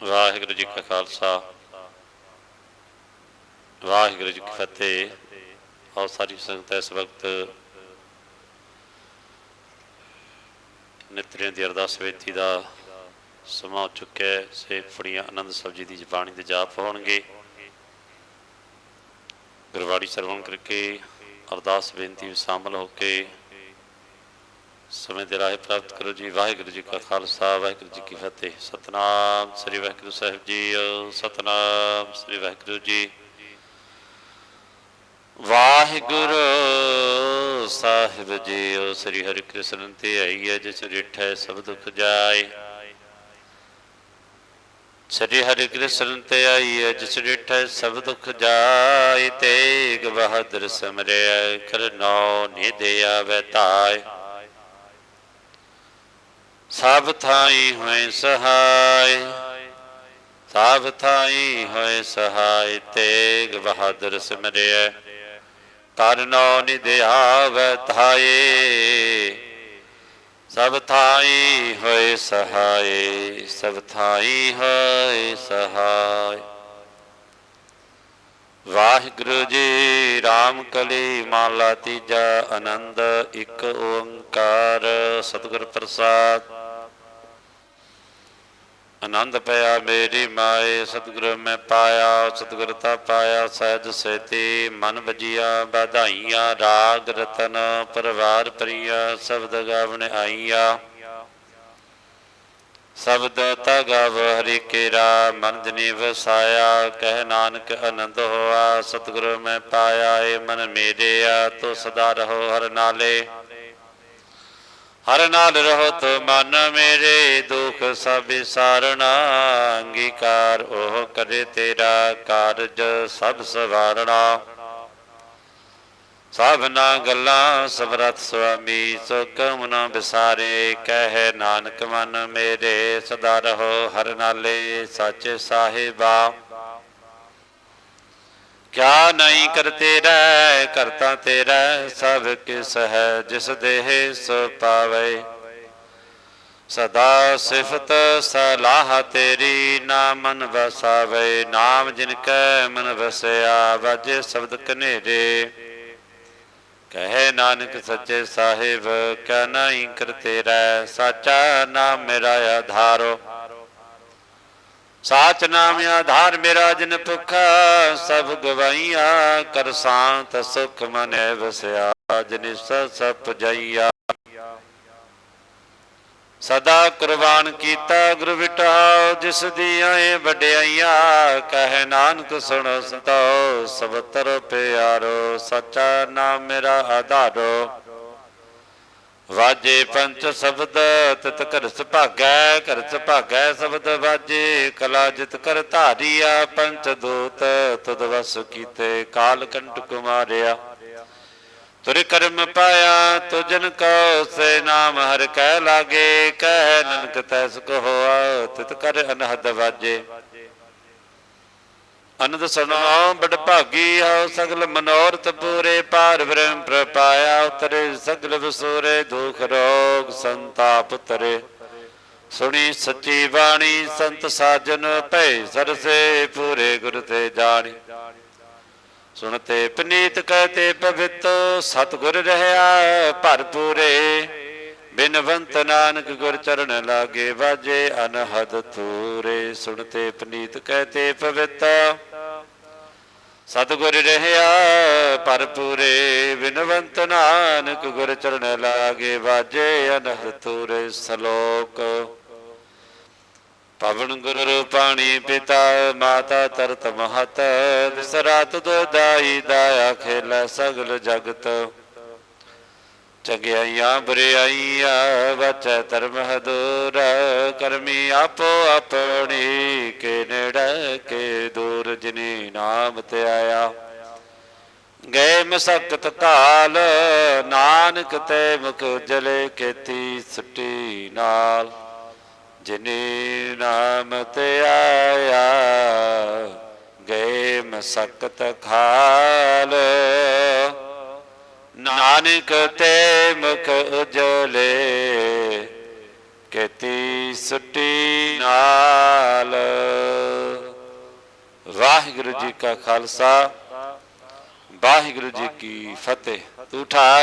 ਵਾਹਿਗੁਰੂ ਜੀ ਕਾ ਖਾਲਸਾ। ਵਾਹਿਗੁਰੂ ਜੀ ਕੀ ਫਤਿਹ। ਬਹੁਤ ਸਾਰੀ ਸੰਗਤ ਇਸ ਵਕਤ ਨਿਤਰਿਆਂ ਦੀ ਅਰਦਾਸ ਬੇਨਤੀ ਦਾ ਸਮਾਂ ਹੋ ਚੁੱਕਿਆ ਹੈ। ਸੇ ਫੜੀਆਂ, ਆਨੰਦ ਸਾਹਿਬ ਜੀ ਦੀ ਜ਼ਬਾਨੀ ਦੇ ਜਾਪ ਹੋਣਗੇ। ਗੁਰਬਾਣੀ ਸਰਵਣ ਕਰਕੇ ਅਰਦਾਸ ਬੇਨਤੀ ਵਿੱਚ ਸ਼ਾਮਲ ਹੋ ਕੇ ਸਮੇਂ ਦੇ ਰਾਹ ਪ੍ਰਾਪਤ ਕਰੋ ਜੀ। ਵਾਹਿਗੁਰੂ ਜੀ ਕਾ ਖਾਲਸਾ, ਵਾਹਿਗੁਰੂ ਜੀ ਕੀ ਫਤਿਹ। ਸਤਨਾਮ ਸ੍ਰੀ ਵਾਹਿਗੁਰੂ ਸਾਹਿਬ ਜੀ, ਸਤਨਾਮ ਸ੍ਰੀ ਵਾਹਿਗੁਰੂ ਜੀ। ਵਾਹਿਗੁਰੂ ਸਾਹਿਬ ਜੀ, ਸ੍ਰੀ ਹਰਿ ਕ੍ਰਿਸ਼ਨ ਤੇ ਆਈ ਹੈ, ਜਿਸ ਰਿਠੈ ਸਭ ਦੁਖ ਜਾਏ। ਸ੍ਰੀ ਹਰਿ ਕ੍ਰਿਸ਼ਨ ਤੇ ਆਈ ਹੈ, ਜਿਸ ਰਿਠੈ ਸਭ ਦੁਖ ਜਾਏ। ਤੇਗ ਬਹਾਦਰ ਸਮਰਿਆ ਕਰਨੋ ਨਿਦੇ ਆਵੇ ਤਾਏ। ਸਭ ਥਾਈ ਹੋਏ ਸਹਾਇ ਸਭ ਥਾਈ ਹੋਏ ਸਹਾਇ ਤੇਗ ਬਹਾਦਰ ਸਿਮਰਿਐ। ਕਰਨੋ ਨਿਧਿਆਵੈ ਥਾਏ ਸਭ ਥਾਈ ਹੋਏ ਸਹਾਇ ਸਭ ਥਾਈ ਹੋਏ ਸਹਾਇ ਵਾਹਿਗੁਰੂ ਜੀ, ਰਾਮ ਕਲੀ ਮਾਲਾ ਤੀਜਾ ਆਨੰਦ, ਇੱਕ ਓੰਕਾਰ, ਸਤਿਗੁਰ ਪ੍ਰਸਾਦ। ਆਨੰਦ ਪਿਆ, ਮੇਰੀ ਮਾਏ, ਸਤਿਗੁਰ ਮੈਂ ਪਾਇਆ, ਸਤਿਗੁਰ ਤਾ ਪਾਇਆ, ਸਹਿਜ ਸੇਤੀ ਮਨ ਵਜੀਆ, ਵਧਾਈਆਂ, ਰਾਗ ਰਤਨ, ਪਰਵਾਰ ਪ੍ਰਿਆ, ਸ਼ਬਦ ਗਾਵਣ ਆਈਆ। ਸ਼ਬਦ ਤਾ ਗਾਵ ਹਰੀ ਕੇਰਾ, ਮਨ ਜਨੀ ਵਸਾਇਆ ਕਹਿ ਨਾਨਕ ਆਨੰਦ ਹੋਆ, ਸਤਿਗੁਰ ਮੈਂ ਪਾਇਆ, ਏ ਮਨ ਮੇਰੇ ਆ ਤੋ ਸਦਾ ਰਹੋ ਹਰ ਨਾਲੇ। ਹਰ ਨਾਲ ਰਹੋ ਮਨ ਮੇਰੇ ਦੁਖ ਸਭ ਵਿਸਾਰਣਾ ਅੰਗੀਕਾਰ ਉਹ ਕਰੇ ਤੇਰਾ ਕਾਰਜ ਸਭ ਸਵਾਰਣਾ। ਸਭਨਾ ਗੱਲਾਂ ਸਬਰਤ ਸੁਆਮੀ, ਸੁਖ ਕਮ ਵਿਸਾਰੇ, ਕਹਿ ਨਾਨਕ ਮਨ ਮੇਰੇ ਸਦਾ ਰਹੋ, ਹਰ ਨਾਲੇ ਸੱਚ ਸਾਹਿਬਾ। ਕਿਆ ਨਹੀਂ ਕਰਤੇ ਰਹਿ, ਕਰਤਾ ਤੇਰਾ ਸਭ ਕਿਸ ਹੈ ਜਿਸ ਦੇਹ ਸੋ ਪਾਵੇ। ਸਦਾ ਸਿਫਤ ਸਲਾਹ ਤੇਰੀ ਨਾਮ ਮਨ ਵਸਾਵੇ। ਨਾਮ ਜਿਨ ਕੈ ਮਨ ਵਸਿਆ, ਵਜੇ ਸ਼ਬਦ ਕਨੇਰੇ ਕਹੇ ਨਾਨਕ ਸੱਚੇ ਸਾਹਿਬ, ਕਿਆ ਨਹੀਂ ਕਰਤੇ ਰਹਿ, ਸਾਚਾ ਨਾਮ ਮੇਰਾ ਆਧਾਰੋ। ਸਾਚ ਨਾਮ ਆਧਾਰ ਮੇਰਾ ਜਿਨ ਭੁਖਾ ਸਭ ਗਵਾਈਆਂ ਕਰ ਸਾਂਤ ਸੁਖ ਮਨੈ ਵਸਿਆ, ਜਿਨ ਸਪ ਜਈਆ ਸਦਾ ਕੁਰਬਾਨ ਕੀਤਾ ਗੁਰ ਵਿਟਾਓ ਜਿਸ ਦੀਆਂ ਏ ਵਡਿਆਈਆਂ, ਕਹੇ ਨਾਨਕ ਸੁਣੋ ਸੰਤੋ ਸਭ ਪਿਆਰੋ, ਸੱਚਾ ਨਾਮ ਮੇਰਾ ਆਧਾਰੋ। ਵਾਜੇ ਪੰਚ ਸ਼ਬਦ, ਤਿਤ ਕਰ ਸੁਭਾਗੈ ਕਰ ਭਾਗੈ ਸ਼ਬਦ ਵਾਜੇ, ਕਲਾ ਜਿਤ ਕਰ ਧਾਰੀਆ, ਪੰਚ ਦੂਤ ਤਦ ਵਸ ਕੀਤੇ ਕਾਲ ਕੰਟ ਕੁਮਾਰਿਆ। ਤੁਰ ਕਰਮ ਪਾਇਆ, ਤੁਜਨ ਕੋ ਸੇ ਨਾਮ ਹਰ ਕਹਿ ਲਾਗੇ, ਕਹਿ ਨਨਕ ਤੈਸ ਕੋ ਹੋਆ, ਤਿਤ ਕਰ ਅਨਹਦ ਵਾਜੇ। ਅਨੰਦ ਸੁਣੋ ਬੜ ਭਾਗੀ ਹੋ ਸਗਲ ਮਨੋਰਥ ਪੂਰੇ ਪਾਰ ਬ੍ਰਹਮ ਪ੍ਰਪਾਇਆ ਉਤਰੇ ਸਗਲ ਵਸੂਰੇ ਦੁਖ ਰੋਗ ਸੰਤਾਪ ਤਰੇ ਸੁਣੀ ਸੱਚੀ ਬਾਣੀ ਸੰਤ ਸਾਜਨ ਭੈ ਸਰਸੇ ਪੂਰੇ ਗੁਰ ਤੇ ਜਾਣੀ। ਸੁਣਤੇ ਪਨੀਤ ਕਹਤੇ ਪਵਿੱਤ ਸਤਗੁਰ ਰਹਾ ਭਰਪੂਰੇ। ਬਿਨਵੰਤ ਨਾਨਕ ਗੁਰ ਚਰਨ ਲਾਗੇ ਵਾਜੇ, ਅਨਹਦ ਤੂਰੇ ਸੁਣਤੇ ਪਨੀਤ ਕਹਤੇ ਪਵਿੱਤ ਸਤਗੁਰ ਰਹਾ ਭਰਪੂਰੇ, ਬਿਨਵੰਤ ਨਾਨਕ ਗੁਰ ਚਰਨ ਲਾਗੇ ਵਾਜੇ, ਅਨਹਦ ਤੂਰੇ ਸਲੋਕ। ਪਵਨ ਗੁਰੂ ਰੂਪਾਣੀ ਪਿਤਾ, ਮਾਤਾ ਤਰਤ ਮਹਤ ਵਿਸਰਾਤ ਦੋਦਾਈ ਦਾਇਆ ਖੇਲਾ ਸਗਲ ਜਗਤ। ਚੰਗਿਆਈਆਂ ਬੁਰਿਆਈਆਂ, ਵਚੈ ਧਰਮ ਹਦੂਰ, ਕਰਮੀ ਆਪੋ ਆਪਣੀ ਕੇ ਨੇੜੇ, ਕੇ ਦੂਰ, ਜਿਨੀ ਨਾਮ ਤੇ ਆਇਆ। ਗਏ ਮਸਕਤ ਕਾਲ ਨਾਨਕ ਤੇ ਮੁਖ ਜਲੇ ਕੇਤੀ ਸੁਟੀ ਨਾਲ। ਜਿਨੀ ਨਾਮ ਤੇ ਆਇਆ, ਗਏ ਮਸਕਤ ਖਾਲ। ਨਾਨਕ ਤੇ ਮੁਖ ਉਜਲੇ, ਕੇਤੀ ਸੁੱਟੀ ਨਾਲ। ਵਾਹਿਗੁਰੂ ਜੀ ਕਾ ਖਾਲਸਾ, ਵਾਹਿਗੁਰੂ ਜੀ ਕੀ ਫਤਿਹ। ਤੂੰ ਠਾ